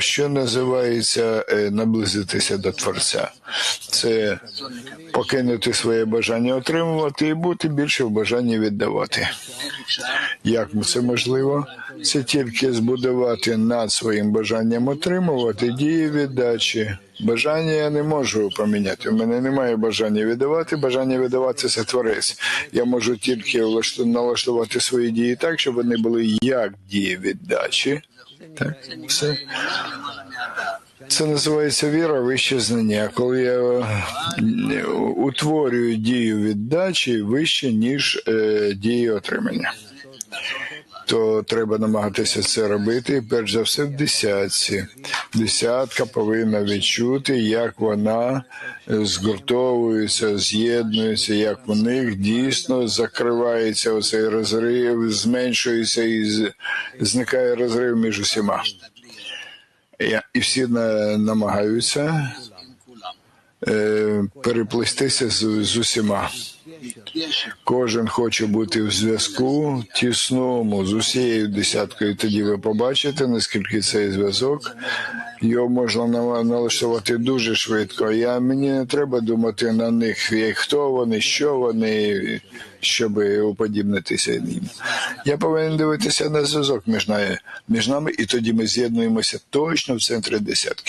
Що називається е, наблизитися до Творця? Це покинути своє бажання отримувати і бути більше в бажанні віддавати. Як це можливо? Це тільки збудувати над своїм бажанням отримувати дії віддачі. Бажання я не можу поміняти. У мене немає бажання віддавати. Бажання віддавати це творець. Я можу тільки налаштувати свої дії так, щоб вони були як дії віддачі. Так, все. Це називається віра, вище знання. Коли я е, утворюю дію віддачі вище, ніж е, дії отримання то треба намагатися це робити. Перш за все, в десятці. Десятка повинна відчути, як вона е, згуртовується, з'єднується, як у них дійсно закривається оцей розрив, зменшується і зникає розрив між усіма. І всі намагаються е, переплестися з, з усіма. Кожен хоче бути в зв'язку тісному з усією десяткою. Тоді ви побачите, наскільки цей зв'язок його можна налаштувати дуже швидко. Я мені не треба думати на них, хто вони, що вони, щоб уподібнитися їм. Я повинен дивитися на зв'язок між нами, між нами, і тоді ми з'єднуємося точно в центрі десятки.